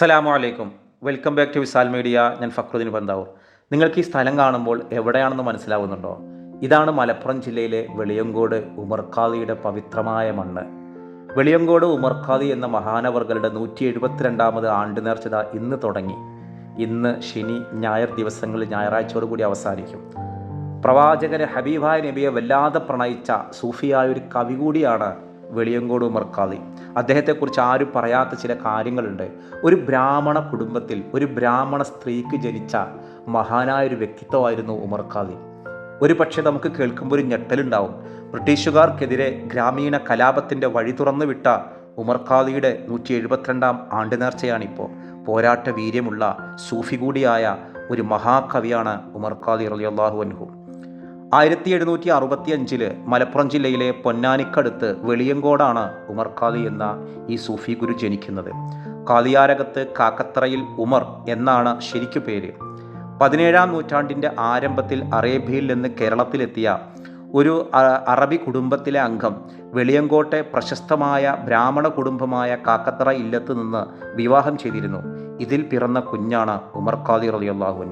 അസ്സലാമു അലൈക്കും. Welcome back to Visal media. ഞാൻ ഫക്രുദ്ദീൻ ബന്ദാവൂർ നിങ്ങൾക്ക് ഈ സ്ഥലം കാണുമ്പോൾ എവിടെയാണെന്ന് മനസ്സിലാവുന്നുണ്ടോ? ഇതാണ് മലപ്പുറം ജില്ലയിലെ വെളിയങ്കോട് ഉമർഖാദിയുടെ പവിത്രമായ മണ്ണ്. വെളിയങ്കോട് ഉമർഖാദി എന്ന മഹാനവർകളുടെ നൂറ്റി എഴുപത്തിരണ്ടാമത് ആണ്ട് നേർച്ചത ഇന്ന് തുടങ്ങി. ഇന്ന് ശനി ഞായർ ദിവസങ്ങളിൽ ഞായറാഴ്ചയോടുകൂടി അവസാനിക്കും. പ്രവാചകന് ഹബീബായ നബിയെ വല്ലാതെ പ്രണയിച്ച സൂഫിയായ ഒരു കവി കൂടിയാണ് വെളിയങ്കോട് ഉമർഖാദി അദ്ദേഹത്തെക്കുറിച്ച് ആരും പറയാത്ത ചില കാര്യങ്ങളുണ്ട്. ഒരു ബ്രാഹ്മണ കുടുംബത്തിൽ ഒരു ബ്രാഹ്മണ സ്ത്രീക്ക് ജനിച്ച മഹാനായ ഒരു വ്യക്തിത്വമായിരുന്നു ഉമർഖാദി ഒരു പക്ഷേ നമുക്ക് കേൾക്കുമ്പോൾ ഒരു ഞെട്ടലുണ്ടാവും. ബ്രിട്ടീഷുകാർക്കെതിരെ ഗ്രാമീണ കലാപത്തിന്റെ വഴി തുറന്നു വിട്ട ഉമർഖാദിയുടെ നൂറ്റി എഴുപത്തിരണ്ടാം ആണ്ട് നേർച്ചയാണിപ്പോൾ പോരാട്ട വീര്യമുള്ള സൂഫി കൂടിയായ ഒരു മഹാകവിയാണ് ഉമർഖാദി റളിയല്ലാഹു അൻഹു. ആയിരത്തി എഴുന്നൂറ്റി അറുപത്തി അഞ്ചിൽ മലപ്പുറം ജില്ലയിലെ പൊന്നാനിക്കടുത്ത് വെളിയങ്കോടാണ് ഉമർ ഖാദി എന്ന ഈ സൂഫി ഗുരു ജനിക്കുന്നത്. കാദിയാരകത്ത് കാക്കത്തറയിൽ ഉമർ എന്നാണ് ശരിക്കു പേര്. പതിനേഴാം നൂറ്റാണ്ടിന്റെ ആരംഭത്തിൽ അറേബ്യയിൽ നിന്ന് കേരളത്തിലെത്തിയ ഒരു അറബി കുടുംബത്തിലെ അംഗം വെളിയങ്കോട്ടെ പ്രശസ്തമായ ബ്രാഹ്മണ കുടുംബമായ കാക്കത്തറ ഇല്ലത്ത് നിന്ന് വിവാഹം ചെയ്തിരുന്നു. ഇതിൽ പിറന്ന കുഞ്ഞാണ് ഉമർ ഖാദി റളിയല്ലാഹു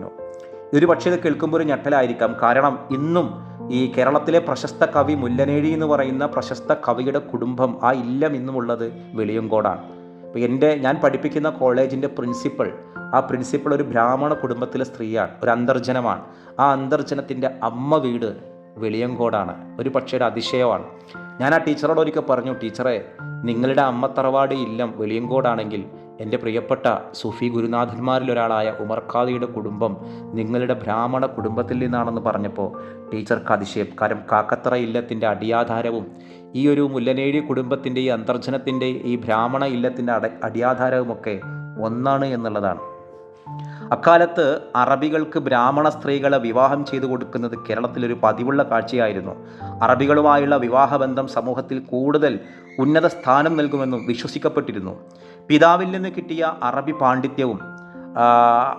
ഒരു പക്ഷേ ഇത് കേൾക്കുമ്പോൾ ഒരു ഞെട്ടലായിരിക്കാം. കാരണം ഇന്നും ഈ കേരളത്തിലെ പ്രശസ്ത കവി മുല്ലനേഴി എന്ന് പറയുന്ന പ്രശസ്ത കവിയുടെ കുടുംബം ആ ഇല്ലം ഇന്നുമുള്ളത് വെളിയങ്കോടാണ്. അപ്പോൾ എന്റെ ഞാൻ പഠിപ്പിക്കുന്ന കോളേജിന്റെ പ്രിൻസിപ്പൾ ആ പ്രിൻസിപ്പൾ ഒരു ബ്രാഹ്മണ കുടുംബത്തിലെ സ്ത്രീയാണ് ഒരു അന്തർജനമാണ്. ആ അന്തർജനത്തിന്റെ അമ്മ വീട് വെളിയങ്കോടാണ് ഒരു പക്ഷേ ഒരു അതിശയമാണ്. ഞാൻ ആ ടീച്ചറോട് ഒരിക്കൽ പറഞ്ഞു ടീച്ചറെ നിങ്ങളുടെ അമ്മ തറവാട് ഇല്ലം വെളിയങ്കോടാണെങ്കിൽ എന്റെ പ്രിയപ്പെട്ട സുഫി ഗുരുനാഥന്മാരിൽ ഒരാളായ ഉമർ ഖാദിയുടെ കുടുംബം നിങ്ങളുടെ ബ്രാഹ്മണ കുടുംബത്തിൽ നിന്നാണെന്ന് പറഞ്ഞപ്പോൾ ടീച്ചർക്ക് അതിശയം കാരണം കാക്കത്തറ ഇല്ലത്തിന്റെ അടിയാധാരവും ഈ ഒരു മുല്ലനേഴി കുടുംബത്തിന്റെ ഈ അന്തർജനത്തിന്റെ ഈ ബ്രാഹ്മണ ഇല്ലത്തിന്റെ അട അടിയാധാരവുമൊക്കെ ഒന്നാണ് എന്നുള്ളതാണ്. അക്കാലത്ത് അറബികൾക്ക് ബ്രാഹ്മണ സ്ത്രീകളെ വിവാഹം ചെയ്തു കൊടുക്കുന്നത് കേരളത്തിലൊരു പതിവുള്ള കാഴ്ചയായിരുന്നു. അറബികളുമായുള്ള വിവാഹബന്ധം സമൂഹത്തിൽ കൂടുതൽ ഉന്നത സ്ഥാനം നൽകുമെന്നും വിശ്വസിക്കപ്പെട്ടിരുന്നു. പിതാവിൽ നിന്ന് കിട്ടിയ അറബി പാണ്ഡിത്യവും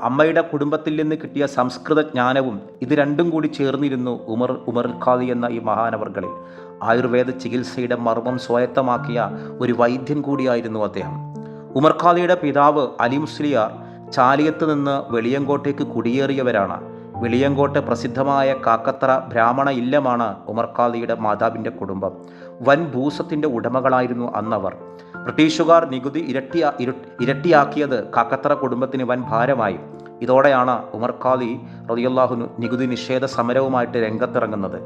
അമ്മയുടെ കുടുംബത്തിൽ നിന്ന് കിട്ടിയ സംസ്കൃത ജ്ഞാനവും ഇത് രണ്ടും കൂടി ചേർന്നിരുന്നു ഉമർ ഉമർ ഖാദി എന്ന ഈ മഹാനവർകളിൽ. ആയുർവേദ ചികിത്സയുടെ മർമ്മം സ്വായത്തമാക്കിയ ഒരു വൈദ്യൻ കൂടിയായിരുന്നു അദ്ദേഹം. ഉമർ ഖാദിയുടെ പിതാവ് അലി മുസ്ലിയാർ ചാലിയത്ത് നിന്ന് വെളിയങ്കോട്ടേക്ക് കുടിയേറിയവരാണ്. വെളിയങ്കോട്ട് പ്രസിദ്ധമായ കാക്കത്തറ ബ്രാഹ്മണ ഇല്ലമാണ് ഉമർ ഖാദിയുടെ മാതാവിന്റെ കുടുംബം. വൻ ഭൂസത്തിന്റെ ഉടമകളായിരുന്നു അന്നവർ. ബ്രിട്ടീഷുകാർ നികുതി ഇരട്ടി ഇരട്ടിയാക്കിയത് കാക്കത്തറ കുടുംബത്തിന് വൻ ഭാരമായി. ഇതോടെയാണ് ഉമർ ഖാദി റളിയല്ലാഹു നികുതി നിഷേധ സമരവുമായിട്ട് രംഗത്തിറങ്ങുന്നത്.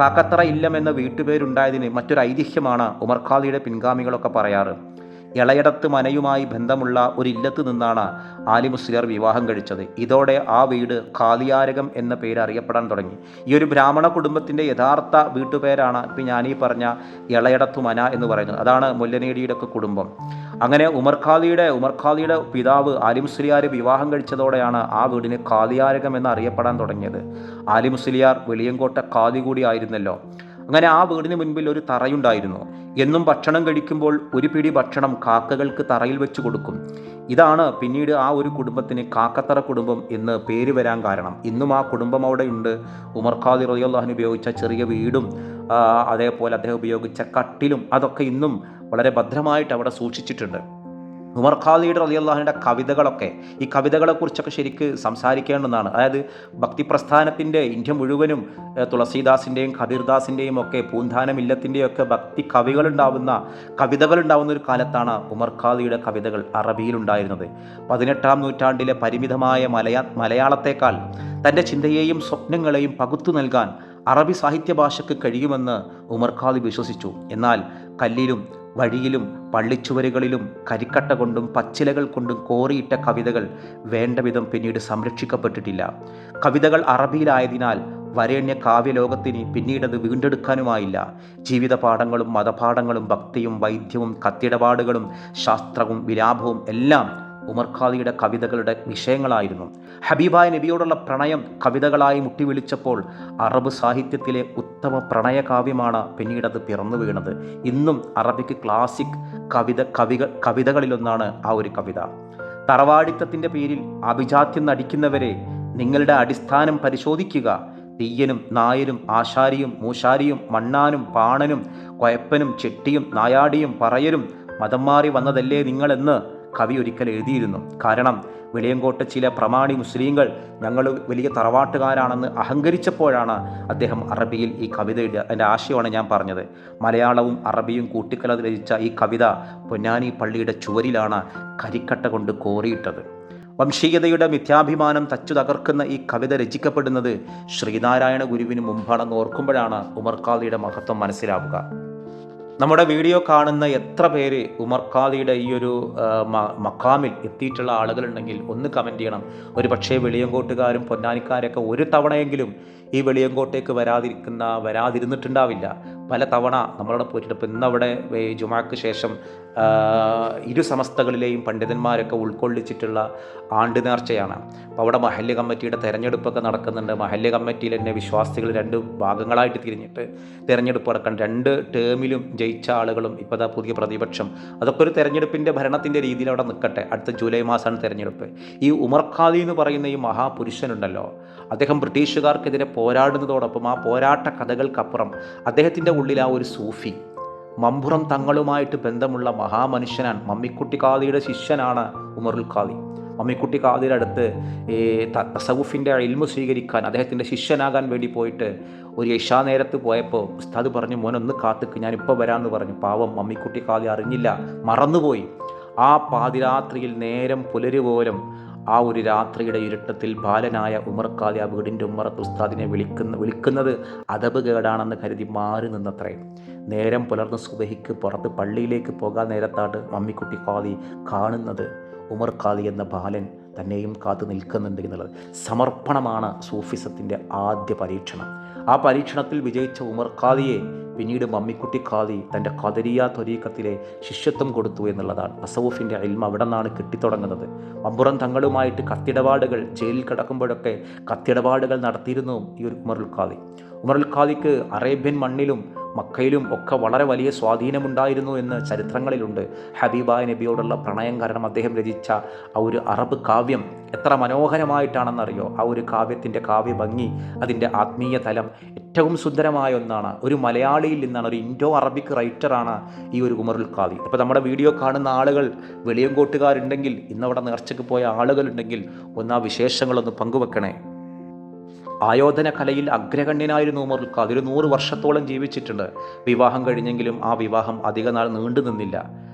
കാക്കത്തറ ഇല്ലമെന്ന വീട്ടുപേരുണ്ടായതിന് മറ്റൊരു ഐതിഹ്യമാണ് ഉമർ ഖാദിയുടെ പിൻഗാമികളൊക്കെ പറയാറ്. ഇളയടത്ത് മനയുമായി ബന്ധമുള്ള ഒരു ഇല്ലത്ത് നിന്നാണ് ആലിമുസ്ലിയർ വിവാഹം കഴിച്ചത്. ഇതോടെ ആ വീട് കാലിയാരകം എന്ന പേര് അറിയപ്പെടാൻ തുടങ്ങി. ഈ ഒരു ബ്രാഹ്മണ കുടുംബത്തിന്റെ യഥാർത്ഥ വീട്ടുപേരാണ് ഇപ്പം ഞാനീ പറഞ്ഞ ഇളയടത്തു മന എന്ന് പറയുന്നത്. അതാണ് മുല്ലനേടിയുടെ ഒക്കെ കുടുംബം. അങ്ങനെ ഉമർ ഖാദിയുടെ ഉമർ ഖാദിയുടെ പിതാവ് ആലിമുസ്ലിയാർ വിവാഹം കഴിച്ചതോടെയാണ് ആ വീടിന് കാലിയാരകം എന്ന് അറിയപ്പെടാൻ തുടങ്ങിയത്. ആലിമുസ്ലിയാർ വെളിയങ്കോട്ട ഖാദി കൂടി ആയിരുന്നല്ലോ അങ്ങനെ ആ വീടിന് മുൻപിൽ ഒരു തറയുണ്ടായിരുന്നു. എന്നും ഭക്ഷണം കഴിക്കുമ്പോൾ ഒരു പിടി ഭക്ഷണം കാക്കകൾക്ക് തറയിൽ വെച്ച് കൊടുക്കും. ഇതാണ് പിന്നീട് ആ ഒരു കുടുംബത്തിന് കാക്കത്തറ കുടുംബം എന്ന് പേര് വരാൻ കാരണം. ഇന്നും ആ കുടുംബം അവിടെ ഉണ്ട് ഉമർ ഉപയോഗിച്ച ചെറിയ വീടും അതേപോലെ അദ്ദേഹം ഉപയോഗിച്ച കട്ടിലും അതൊക്കെ ഇന്നും വളരെ ഭദ്രമായിട്ട് അവിടെ സൂക്ഷിച്ചിട്ടുണ്ട്. ഉമർ ഖാദിയുടെ അള്ളാഹിന്റെ കവിതകളൊക്കെ ഈ കവിതകളെക്കുറിച്ചൊക്കെ ശരിക്ക് സംസാരിക്കേണ്ടതാണ്. അതായത് ഭക്തി പ്രസ്ഥാനത്തിന്റെ ഇന്ത്യ മുഴുവനും തുളസീദാസിന്റെയും കബീർദാസിന്റെയും ഒക്കെ പൂന്താനം ഒക്കെ ഭക്തി കവികളുണ്ടാവുന്ന കവിതകളുണ്ടാവുന്ന ഒരു കാലത്താണ് ഉമർ ഖാദിയുടെ കവിതകൾ അറബിയിലുണ്ടായിരുന്നത്. പതിനെട്ടാം നൂറ്റാണ്ടിലെ പരിമിതമായ മലയാ മലയാളത്തേക്കാൾ തന്റെ ചിന്തയെയും സ്വപ്നങ്ങളെയും പകുത്തു നൽകാൻ അറബി സാഹിത്യ ഭാഷയ്ക്ക് കഴിയുമെന്ന് ഉമർ ഖാദി വിശ്വസിച്ചു. എന്നാൽ കല്ലിലും വഴിയിലും പള്ളിച്ചുവരുകളിലും കരിക്കട്ട കൊണ്ടും പച്ചിലകൾ കൊണ്ടും കോറിയിട്ട കവിതകൾ വേണ്ടവിധം പിന്നീട് സംരക്ഷിക്കപ്പെട്ടിട്ടില്ല. കവിതകൾ അറബിയിലായതിനാൽ വരേണ്യ കാവ്യലോകത്തിന് പിന്നീടത് വീണ്ടെടുക്കാനുമായില്ല. ജീവിതപാഠങ്ങളും മതപാഠങ്ങളും ഭക്തിയും വൈദ്യവും കത്തിടപാടുകളും ശാസ്ത്രവും വിലാപവും എല്ലാം ഉമർ ഖാദിയുടെ കവിതകളുടെ വിഷയങ്ങളായിരുന്നു. ഹബീബായ നബിയോടുള്ള പ്രണയം കവിതകളായി മുട്ടിവിളിച്ചപ്പോൾ അറബ് സാഹിത്യത്തിലെ ഉത്തമ പ്രണയകാവ്യമാണ് പിന്നീടത് പിറന്നു വീണത് ഇന്നും അറബിക്ക് ക്ലാസിക് കവിത കവികൾ കവിതകളിലൊന്നാണ് ആ ഒരു കവിത. തറവാടിത്തത്തിന്റെ പേരിൽ അഭിജാത്യം നടിക്കുന്നവരെ നിങ്ങളുടെ അടിസ്ഥാനം പരിശോധിക്കുക. തീയനും നായരും ആശാരിയും മൂശാരിയും മണ്ണാനും പാണനും കൊയപ്പനും ചെട്ടിയും നായാടിയും പറയരും മതം മാറി വന്നതല്ലേ നിങ്ങളെന്ന് കവി ഒരിക്കൽ എഴുതിയിരുന്നു. കാരണം വെളിയങ്കോട്ട് ചില പ്രമാണി മുസ്ലിങ്ങൾ ഞങ്ങൾ വലിയ തറവാട്ടുകാരാണെന്ന് അഹങ്കരിച്ചപ്പോഴാണ് അദ്ദേഹം അറബിയിൽ ഈ കവിത എഴുതിയ അതിന്റെ ആശയമാണ് ഞാൻ പറഞ്ഞത്. മലയാളവും അറബിയും കൂട്ടിക്കലത് രചിച്ച ഈ കവിത പൊന്നാനി പള്ളിയുടെ ചുവരിലാണ് കരിക്കട്ട കൊണ്ട് കോറിയിട്ടത്. വംശീയതയുടെ മിഥ്യാഭിമാനം തച്ചു തകർക്കുന്ന ഈ കവിത രചിക്കപ്പെടുന്നത് ശ്രീനാരായണ ഗുരുവിന് മുമ്പാണെന്ന് ഓർക്കുമ്പോഴാണ് ഉമർ ഖാദിയുടെ മഹത്വം മനസ്സിലാവുക. നമ്മുടെ വീഡിയോ കാണുന്ന എത്ര പേര് ഉമർ ഖാദിയുടെ ഈ ഒരു മക്കാമിൽ എത്തിയിട്ടുള്ള ആളുകളുണ്ടെങ്കിൽ ഒന്ന് കമന്റ് ചെയ്യണം. ഒരു പക്ഷേ വെളിയങ്കോട്ടുകാരും പൊന്നാനിക്കാരൊക്കെ ഒരു തവണയെങ്കിലും ഈ വെളിയങ്കോട്ടേക്ക് വരാതിരിക്കുന്ന വരാതിരുന്നിട്ടുണ്ടാവില്ല. പല തവണ നമ്മളവിടെ പോയിട്ടുണ്ട്. ഇപ്പം ഇന്നവിടെ ജുമാക്ക് ശേഷം ഇരു സമസ്തകളിലെയും പണ്ഡിതന്മാരൊക്കെ ഉൾക്കൊള്ളിച്ചിട്ടുള്ള ആണ്ട് നേർച്ചയാണ് അപ്പോൾ അവിടെ മഹല്ല് കമ്മിറ്റിയുടെ തെരഞ്ഞെടുപ്പൊക്കെ നടക്കുന്നുണ്ട്. മഹല്ല് കമ്മിറ്റിയിൽ തന്നെ വിശ്വാസികൾ രണ്ട് ഭാഗങ്ങളായിട്ട് തിരിഞ്ഞിട്ട് തിരഞ്ഞെടുപ്പ് നടക്കണം. രണ്ട് ടേമിലും ജയിച്ച ആളുകളും ഇപ്പോൾ അതാ പുതിയ പ്രതിപക്ഷം. അതൊക്കെ ഒരു തെരഞ്ഞെടുപ്പിന്റെ ഭരണത്തിന്റെ രീതിയിൽ അവിടെ നിൽക്കട്ടെ. അടുത്ത ജൂലൈ മാസമാണ് തെരഞ്ഞെടുപ്പ്. ഈ ഉമർ ഖാദി എന്ന് പറയുന്ന ഈ മഹാപുരുഷനുണ്ടല്ലോ അദ്ദേഹം ബ്രിട്ടീഷുകാർക്കെതിരെ പോരാടുന്നതോടൊപ്പം ആ പോരാട്ട കഥകൾക്കപ്പുറം അദ്ദേഹത്തിന്റെ ഉള്ളിൽ ആ ഒരു സൂഫി മമ്പുറം തങ്ങളുമായിട്ട് ബന്ധമുള്ള മഹാമനുഷ്യനാണ് മമ്മിക്കുട്ടി കാദിയുടെ ശിഷ്യനാണ് ഉമറുൽ ഖാദി മമ്മിക്കുട്ടി കാദിയുടെ അടുത്ത് ഈ തസവുഫിന്റെ ഇൽമു സ്വീകരിക്കാൻ അദ്ദേഹത്തിന്റെ ശിഷ്യനാകാൻ വേണ്ടി പോയിട്ട് ഒരു യശാ നേരത്ത് പോയപ്പോൾ ഉസ്താദ് പറഞ്ഞു മോനൊന്ന് കാത്തുക്ക് ഞാനിപ്പോൾ വരാമെന്ന് പറഞ്ഞു. പാവം മമ്മിക്കുട്ടി കാദി അറിഞ്ഞില്ല മറന്നുപോയി. ആ പാതിരാത്രിയിൽ നേരം പുലരുപോലും ആ ഒരു രാത്രിയുടെ ഇരുട്ടത്തിൽ ബാലനായ ഉമർ ഖാദി ആ വീടിന്റെ ഉമ്മറത്ത് ഉസ്താദിനെ വിളിക്കുന്ന വിളിക്കുന്നത് അതബ് കേടാണെന്ന് കരുതി മാറി നിന്നത്രേ. നേരം പുലർന്ന് സുബഹിക്ക് പുറത്ത് പള്ളിയിലേക്ക് പോകാൻ നേരത്താണ് മമ്മിക്കുട്ടി കാദി കാണുന്നത്. ഉമർ എന്ന ബാലൻ തന്നെയും കാത്തു നിൽക്കുന്നുണ്ട് എന്നുള്ളത്. സമർപ്പണമാണ് സൂഫിസത്തിന്റെ ആദ്യ പരീക്ഷണം. ആ പരീക്ഷണത്തിൽ വിജയിച്ച ഉമർ പിന്നീട് മമ്മിക്കുട്ടി ഖാദി തന്റെ ഖദരിയ ത്വരീക്കത്തിലെ ശിഷ്യത്വം കൊടുത്തു എന്നുള്ളതാണ് അസവൂഫിന്റെ അൽമ അവിടെ നിന്നാണ് കിട്ടിത്തുടങ്ങുന്നത്. മമ്പുറം തങ്ങളുമായിട്ട് കത്തിടപാടുകൾ ജയിലിൽ കിടക്കുമ്പോഴൊക്കെ കത്തിടപാടുകൾ നടത്തിയിരുന്നു ഈ ഒരു ഉമറുൽ ഖാദി. ഉമറുൽ ഖാദിക്ക് അറേബ്യൻ മണ്ണിലും മക്കയിലും ഒക്കെ വളരെ വലിയ സ്വാധീനമുണ്ടായിരുന്നു എന്ന് ചരിത്രങ്ങളിലുണ്ട്. ഹബീബ നബിയോടുള്ള പ്രണയം കാരണം അദ്ദേഹം രചിച്ച ആ ഒരു അറബ് കാവ്യം എത്ര മനോഹരമായിട്ടാണെന്നറിയോ? ആ ഒരു കാവ്യത്തിന്റെ കാവ്യ ഭംഗി അതിന്റെ ആത്മീയ തലം ഏറ്റവും സുന്ദരമായ ഒന്നാണ്. ഒരു മലയാളിയിൽ നിന്നാണ് ഒരു ഇൻഡോ അറബിക് റൈറ്ററാണ് ഈ ഒരു ഉമറുൽ ഖാദി. അപ്പോൾ നമ്മുടെ വീഡിയോ കാണുന്ന ആളുകൾ വെളിയങ്കോട്ടുകാരുണ്ടെങ്കിൽ ഇന്നവിടെ നേർച്ചയ്ക്ക് പോയ ആളുകളുണ്ടെങ്കിൽ ഒന്ന് ആ വിശേഷങ്ങളൊന്ന് പങ്കുവെക്കണേ. ആയോധന കലയിൽ അഗ്രഗണ്യനായിരുന്നു ഉമർ ഖാദി ഒരു നൂറ് വർഷത്തോളം ജീവിച്ചിട്ടുണ്ട്. വിവാഹം കഴിഞ്ഞെങ്കിലും ആ വിവാഹം അധികനാൾ നീണ്ടു നിന്നില്ല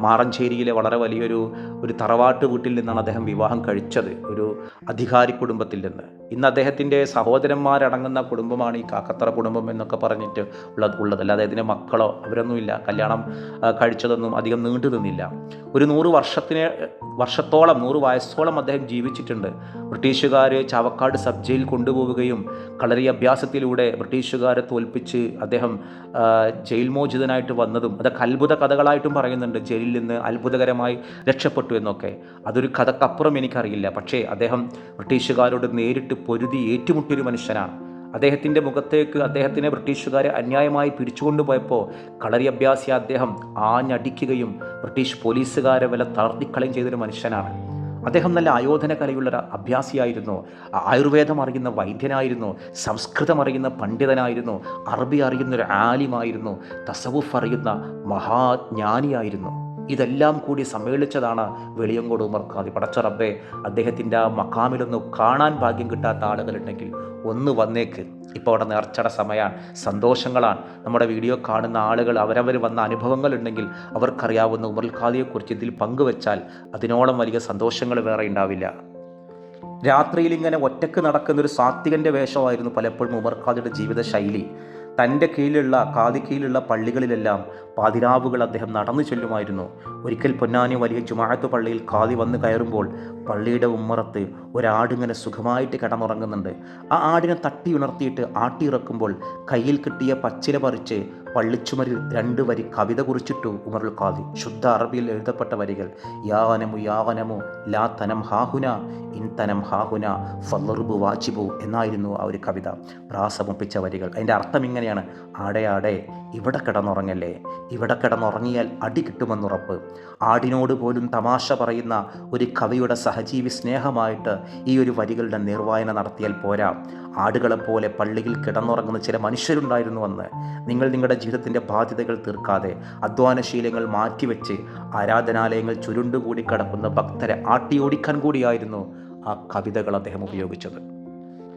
മാറഞ്ചേരിയിലെ വളരെ വലിയൊരു ഒരു തറവാട്ട് വീട്ടിൽ നിന്നാണ് അദ്ദേഹം വിവാഹം കഴിച്ചത്. ഒരു അധികാരി കുടുംബത്തിൽ നിന്ന്. ഇന്ന് അദ്ദേഹത്തിന്റെ സഹോദരന്മാരടങ്ങുന്ന കുടുംബമാണ് ഈ കാക്കത്തറ കുടുംബം എന്നൊക്കെ പറഞ്ഞിട്ട് ഉള്ളത് ഉള്ളത്. അല്ലാതെ മക്കളോ അവരൊന്നുമില്ല. കല്യാണം കഴിച്ചതൊന്നും അധികം നീണ്ടു നിന്നില്ല. ഒരു നൂറ് വർഷത്തിന് വർഷത്തോളം നൂറ് വയസ്സോളം അദ്ദേഹം ജീവിച്ചിട്ടുണ്ട്. ബ്രിട്ടീഷുകാർ ചാവക്കാട് സബ് ജയിൽ കൊണ്ടുപോവുകയും കളരി അഭ്യാസത്തിലൂടെ ബ്രിട്ടീഷുകാരെ തോൽപ്പിച്ച് അദ്ദേഹം ജയിൽ മോചിതനായിട്ട് വന്നതും അതൊക്കെ അത്ഭുത കഥകളായിട്ടും പറയുന്നുണ്ട്. ജയിലിൽ നിന്ന് അത്ഭുതകരമായി രക്ഷപ്പെട്ടു എന്നൊക്കെ. അതൊരു കഥക്കപ്പുറം എനിക്കറിയില്ല. പക്ഷേ അദ്ദേഹം ബ്രിട്ടീഷുകാരോട് നേരിട്ട് പൊരുതി ഏറ്റുമുട്ടിയൊരു മനുഷ്യനാണ്. അദ്ദേഹത്തിന്റെ മുഖത്തേക്ക് അദ്ദേഹത്തിനെ ബ്രിട്ടീഷുകാരെ അന്യായമായി പിരിച്ചുകൊണ്ടുപോയപ്പോൾ കളരി അഭ്യാസിയ അദ്ദേഹം ആഞ്ഞടിക്കുകയും ബ്രിട്ടീഷ് പോലീസുകാരെ വില തളർത്തിക്കളയും ചെയ്തൊരു മനുഷ്യനാണ്. അദ്ദേഹം നല്ല ആയോധന കലയുള്ള അഭ്യാസിയായിരുന്നു. ആയുർവേദം അറിയുന്ന വൈദ്യനായിരുന്നു. സംസ്കൃതം അറിയുന്ന പണ്ഡിതനായിരുന്നു. അറബി അറിയുന്ന ഒരു ആലിമായിരുന്നു. തസവുഫ് അറിയുന്ന മഹാജ്ഞാനിയായിരുന്നു. ഇതെല്ലാം കൂടി സമ്മേളിച്ചതാണ് വെളിയങ്കോട് ഉമർഖാദി പടച്ചറബ്ബെ പടച്ച റബ്ബെ അദ്ദേഹത്തിന്റെ ആ മക്കാമിലൊന്ന് കാണാൻ ഭാഗ്യം കിട്ടാത്ത ആളുകളുണ്ടെങ്കിൽ ഒന്ന് വന്നേക്ക്. ഇപ്പോൾ അവിടെ നേർച്ചയുടെ സമയമാണ് സന്തോഷങ്ങളാണ്. നമ്മുടെ വീഡിയോ കാണുന്ന ആളുകൾ അവരവർ വന്ന അനുഭവങ്ങളുണ്ടെങ്കിൽ അവർക്കറിയാവുന്ന ഉമർ ഖാദിയെക്കുറിച്ച് ഇതിൽ പങ്കുവെച്ചാൽ അതിനോളം വലിയ സന്തോഷങ്ങൾ വേറെ ഉണ്ടാവില്ല. രാത്രിയിൽ ഇങ്ങനെ ഒറ്റയ്ക്ക് നടക്കുന്ന ഒരു സാത്വികന്റെ വേഷമായിരുന്നു പലപ്പോഴും ഉമർ ഖാദിയുടെ ജീവിത ശൈലി തന്റെ കീഴിലുള്ള കാതി കീഴിലുള്ള പള്ളികളിലെല്ലാം പാതിരാവുകൾ അദ്ദേഹം നടന്നു ചെല്ലുമായിരുന്നു. ഒരിക്കൽ പൊന്നാനി വലിയ ചുമാഴത്തു പള്ളിയിൽ കാതി വന്ന് കയറുമ്പോൾ പള്ളിയുടെ ഉമ്മറത്ത് ഒരാടിങ്ങനെ സുഖമായിട്ട് കിടന്നുറങ്ങുന്നുണ്ട്. ആ ആടിനെ തട്ടി ഉണർത്തിയിട്ട് ആട്ടിയിറക്കുമ്പോൾ കയ്യിൽ കിട്ടിയ പച്ചില പറിച്ച് പള്ളിച്ചുമരിൽ രണ്ട് വരി കവിത കുറിച്ചിട്ടു ഉമറുൽ ഖാദി. ശുദ്ധ അറബിയിൽ എഴുതപ്പെട്ട വരികൾ യാവനമു യാവനമു ലാ തനം ഹാഹുന ഇൻ തനം ഹാഹുന ഫല്ലറുബു വാജിബു എന്നായിരുന്നു ആ ഒരു കവിത. പ്രാസമുപ്പിച്ച വരികൾ. അതിന്റെ അർത്ഥം ഇങ്ങനെയാണ്. ആടെ ആടെ ഇവിടെ കിടന്നുറങ്ങല്ലേ? ഇവിടെ കിടന്നുറങ്ങിയാൽ അടി കിട്ടുമെന്നുറപ്പ്. ആടിനോട് പോലും തമാശ പറയുന്ന ഒരു കവിയുടെ സഹജീവി സ്നേഹമായിട്ട് ഈ ഒരു വരികളുടെ നിർവായന നടത്തിയാൽ പോരാ. ആടുകളെപ്പോലെ പള്ളിയിൽ കിടന്നുറങ്ങുന്ന ചില മനുഷ്യരുണ്ടായിരുന്നു അന്ന്. നിങ്ങൾ നിങ്ങളുടെ ജീവിതത്തിന്റെ ബാധ്യതകൾ തീർക്കാതെ അധ്വാനശീലങ്ങൾ മാറ്റിവെച്ച് ആരാധനാലയങ്ങൾ ചുരുണ്ടുകൂടി കിടക്കുന്ന ഭക്തരെ ആട്ടിയോടിക്കാൻ കൂടിയായിരുന്നു ആ കവിതകൾ അദ്ദേഹം ഉപയോഗിച്ചത്.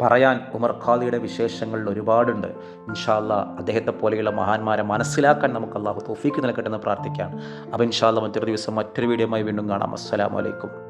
പറയാൻ ഉമർ ഖാദിയുടെ വിശേഷങ്ങളിൽ ഒരുപാടുണ്ട്. ഇൻഷാല്ല അദ്ദേഹത്തെ പോലെയുള്ള മഹാന്മാരെ മനസ്സിലാക്കാൻ നമുക്ക് അള്ളാഹു തോഫീക്ക് നൽകട്ടെ എന്ന് പ്രാർത്ഥിക്കാം. അപ്പോൾ ഇൻഷാല്ല മറ്റൊരു ദിവസം മറ്റൊരു വീഡിയോയുമായി വീണ്ടും കാണാം. അസ്സലാമലൈക്കും